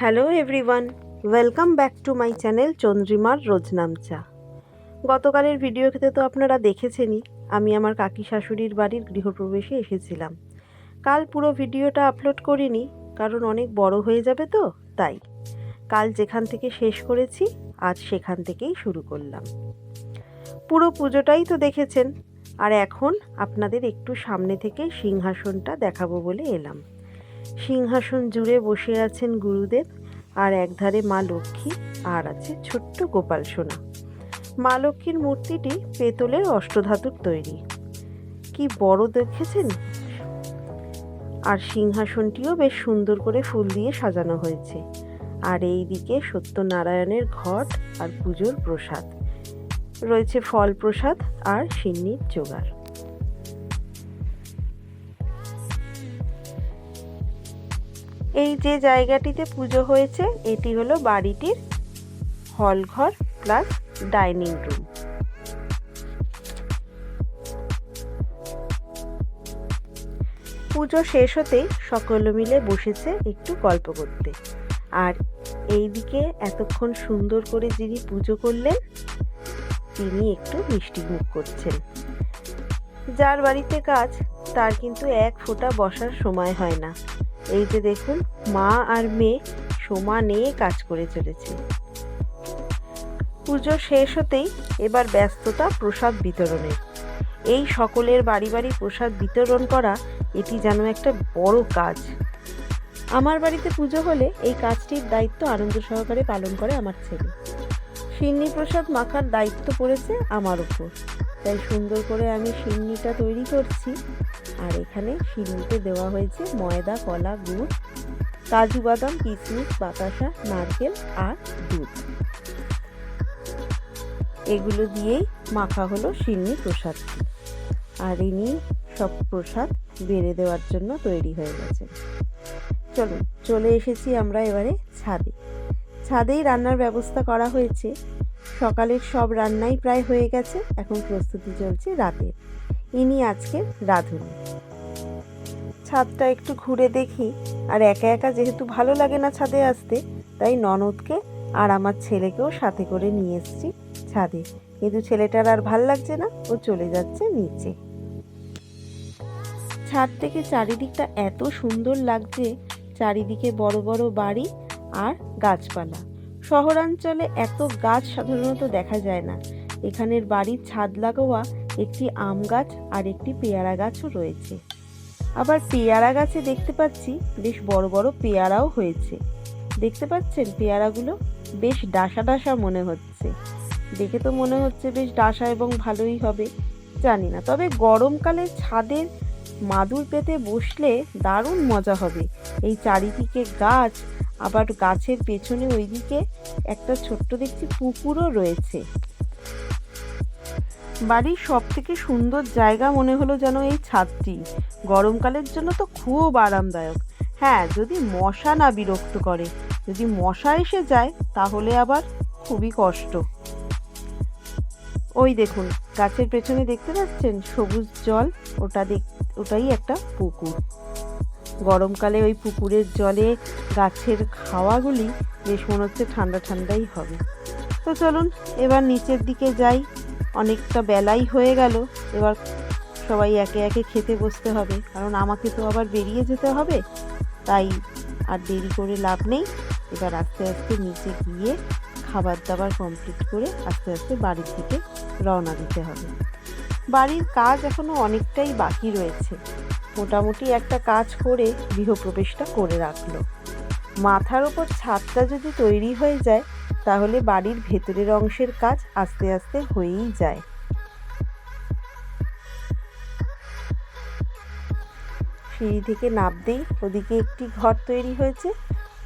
Hello everyone, welcome back to my channel চন্দ্রিমার রোজনামচা গতকালের ভিডিওতে তো আপনারা দেখেছেনই, আমি আমার কাকি শাশুড়ির বাড়ির গৃহপ্রবেশে এসেছিলাম। কাল পুরো ভিডিওটা আপলোড করিনি, কারণ অনেক বড় হয়ে যাবে তো, তাই। কাল যেখান থেকে শেষ করেছি, আজ সেখান থেকেই শুরু করলাম। পুরো পুজোটাই তো দেখেছেন, আর এখন আপনাদের একটু সামনে থেকে সিংহাসনটা দেখাবো বলে এলাম। সিংহাসন জুড়ে বসে আছেন গুরুদেব আর একধারে মা লক্ষ্মী আর আছে ছোট্ট গোপাল সোনা। মা লক্ষ্মীর মূর্তিটি পেতলের অষ্টধাতুর তৈরি। কি বড় দেখেছেন? আর সিংহাসনটিও বেশ সুন্দর করে ফুল দিয়ে সাজানো হয়েছে। আর এই দিকে সত্যনারায়ণের ঘট আর পুজোর প্রসাদ। রয়েছে ফল প্রসাদ আর সিন্নির জোগাড়। এই যে জায়গাটিতে পুজো হয়েছে, এটি হলো বাড়িটির হল ঘর প্লাস ডাইনিং রুম পুজো শেষ হতেই সকলে মিলে বসেছে একটু গল্প করতে। আর এইদিকে এতক্ষণ সুন্দর করে যিনি পুজো করলেন, তিনি একটু মিষ্টি মুখ করছেন। যার বাড়িতে কাজ, তার কিন্তু এক ফোঁটা বসার সময় হয় না। এই যে দেখুন, মা আর মেয়ে সমানে কাজ করে চলেছে। পুজো শেষ হতেই এবার ব্যস্ততা প্রসাদ বিতরণের। এই সকলের বাড়ি বাড়ি প্রসাদ বিতরণ করা এটি যেন একটা বড় কাজ। আমার বাড়িতে পুজো হলে এই কাজটির দায়িত্ব আনন্দ সহকারে পালন করে আমার ছেলে। সিন্নি প্রসাদ মাখার দায়িত্ব পড়েছে আমার উপর। তাই সুন্দর করে আমি সিন্নিটা তৈরি করছি। আর এখানে সিন্নিতে দেওয়া হয়েছে ময়দা, কলা, গুড়, কাজু বাদাম কিশমিশ বাতাসা, নারকেল আর দুধ। এগুলো দিয়েই মাখা হলো সিন্নি প্রসাদ। আর ইনি সব প্রসাদ বেড়ে দেওয়ার জন্য তৈরি হয়ে গেছে চলুন, চলে এসেছি আমরা এবারে ছাদে। ছাদেই রান্নার ব্যবস্থা করা হয়েছে। সকালের সব রান্নাই প্রায় হয়ে গেছে, এখন প্রস্তুতি চলছে রাতের। ইনি আজকে রাঁধুনি। ছাদটা একটু ঘুরে দেখি, আর একা একা যেহেতু ভালো লাগে না ছাদে আসতে, তাই ননদকে আর আমার ছেলেকেও সাথে করে নিয়ে এসেছি ছাদে। কিন্তু ছেলেটার আর ভালো লাগছে না, ও চলে যাচ্ছে নিচে। ছাদ থেকে চারিদিকটা এত সুন্দর লাগছে, চারিদিকে বড় বড় বাড়ি আর গাছপালা। শহরাঞ্চলে এত গাছ সাধারণত দেখা যায় না। এখানের বাড়ির ছাদ লাগোয়া একটি আম গাছ আর একটি পেয়ারা গাছও রয়েছে। আবার পেয়ারা গাছে দেখতে পাচ্ছি বেশ বড় বড় পেয়ারাও হয়েছে। দেখতে পাচ্ছেন পেয়ারাগুলো? বেশ ডাসা ডাসা মনে হচ্ছে। দেখে তো মনে হচ্ছে বেশ ডাসা এবং ভালোই হবে। জানি না, তবে গরমকালে ছাদের মাদুর পেতে বসলে দারুণ মজা হবে। এই চারিদিকে গাছ, আবার গাছের পেছনে ওইদিকে একটা ছোট্ট দেখছি পুকুরও রয়েছে। বাড়ির সব থেকে সুন্দর জায়গা মনে হলো যেন এই ছাদটি। গরমকালের জন্য তো খুব আরামদায়ক। হ্যাঁ যদি মশা না বিরক্ত করে। যদি মশা এসে যায়, তাহলে আবার খুবই কষ্ট। ওই দেখুন, গাছের পেছনে দেখতে পাচ্ছেন? সবুজ জল, ওটা দেখ, ওটাই একটা পুকুর। গরমকালে ওই পুকুরের জলে গাছের খাওয়াগুলি বেশ মনে হচ্ছে ঠান্ডা ঠান্ডাই হবে। তো চলুন, এবার নিচের দিকে যাই। অনেকটা বেলাই হয়ে গেল। এবার সবাই একে একে খেতে বসতে হবে। কারণ আমাকে তো আবার বেরিয়ে যেতে হবে। তাই আর দেরি করে লাভ নেই। এবার আস্তে আস্তে নিচে গিয়ে খাবার দাবার কমপ্লিট করে আস্তে আস্তে বাড়ির দিকে রওনা দিতে হবে। বাড়ির কাজ এখনও অনেকটাই বাকি রয়েছে। মোটামুটি একটা কাজ করে গৃহপ্রবেশটা করে রাখল। মাথার ওপর ছাদটা যদি তৈরি হয়ে যায় তাহলে বাড়ির ভেতরের অংশের কাজ আস্তে আস্তে হয়েই যায়। সিঁড়ি থেকে নামতেই ওদিকে একটি ঘর তৈরি হয়েছে।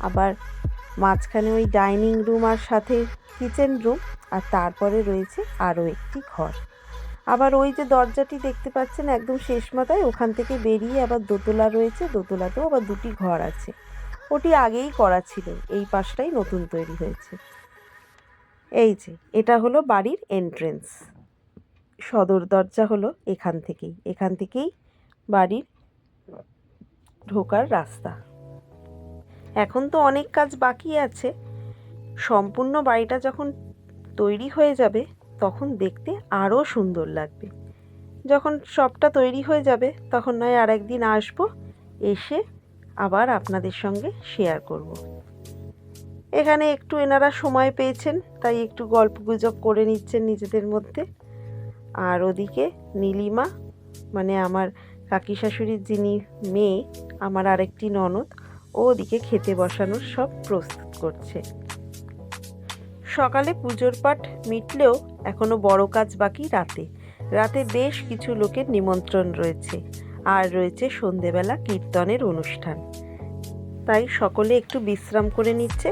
আবার মাঝখানে ওই ডাইনিং রুম আর সাথে কিচেন রুম আর তারপরে রয়েছে আরও একটি ঘর। আবার ওই যে দরজাটি দেখতে পাচ্ছেন একদম শেষ মাথায়, ওখান থেকে বেরিয়ে আবার দোতলা রয়েছে, দোতলাতেও আবার দুটি ঘর আছে। ওটি আগেই করা ছিল, এই পাশটাই নতুন তৈরি হয়েছে। এই যে, এটা হলো বাড়ির এন্ট্রেন্স সদর দরজা হলো এখান থেকেই এখান থেকেই বাড়ির ঢোকার রাস্তা। এখন তো অনেক কাজ বাকি আছে। সম্পূর্ণ বাড়িটা যখন তৈরি হয়ে যাবে, তখন দেখতে আরও সুন্দর লাগবে। যখন সবটা তৈরি হয়ে যাবে, তখন নয় আর একদিন আসব, এসে আবার আপনাদের সঙ্গে শেয়ার করব। এখানে একটু এনারা সময় পেয়েছেন, তাই একটু গল্প গুজব করে নিচ্ছেন নিজেদের মধ্যে। আর ওদিকে নীলিমা মানে আমার কাকি শাশুড়ির যিনি মেয়ে, আমার আরেকটি ননদ, ও ওদিকে খেতে বসানোর সব প্রস্তুত করছে। সকালে পুজোর পাঠ মিটলেও এখনও বড় কাজ বাকি রাতে। রাতে বেশ কিছু লোকের নিমন্ত্রণ রয়েছে। আর রয়েছে সন্ধেবেলা কীর্তনের অনুষ্ঠান। তাই সকলে একটু বিশ্রাম করে নিচ্ছে।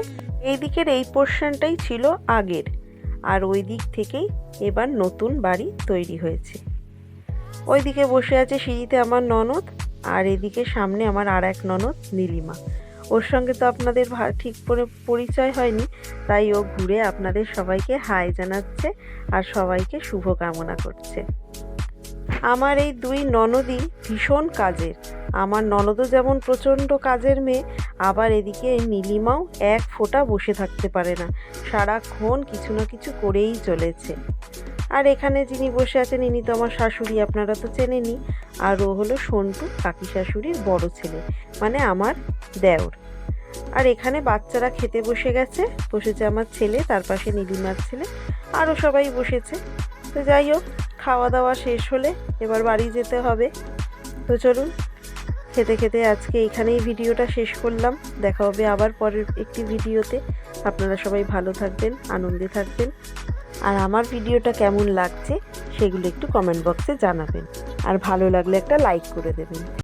এই দিকের এই পোর্শনটাই ছিল আগের। আর ওই দিক থেকেই এবার নতুন বাড়ি তৈরি হয়েছে। ওইদিকে বসে আছে সিঁড়িতে আমার ননদ, আর এদিকে সামনে আমার আর এক ননদ, নীলিমা। ওর সঙ্গে তো আপনাদের ঠিক করে পরিচয় হয়নি, তাই ও ঘুরে আপনাদের সবাইকে হাই জানাচ্ছে, আর সবাইকে শুভ কামনা করছে। আমার এই দুই ননদই ভীষণ কাজের। আমার ননদও যেমন প্রচণ্ড কাজের মেয়ে, আবার এদিকে নীলিমাও এক ফোঁটা বসে থাকতে পারে না। সারাক্ষণ কিছু না কিছু করেই চলেছে। আর এখানে যিনি বসে আছেন, ইনি তো আমার শাশুড়ি, আপনারা তো চেনেনি আর ও হলো সন্টু, কাকি শাশুড়ির বড় ছেলে মানে আমার দেওর। আর এখানে বাচ্চারা খেতে বসে গেছে, বসেছে আমার ছেলে, তার পাশে নীলিমার ছেলে, আরও সবাই বসেছে। তো যাই হোক খাওয়া দাওয়া শেষ হলে এবার বাড়ি যেতে হবে। তো চলুন, খেতে খেতে আজকে এখানেই ভিডিওটা শেষ করলাম। দেখা হবে আবার পরের একটি ভিডিওতে। আপনারা সবাই ভালো থাকবেন, আনন্দে থাকবেন। আর আমার ভিডিওটা কেমন লাগছে সেগুলো একটু কমেন্ট বক্সে জানাবেন। আর ভালো লাগলে একটা লাইক করে দেবেন।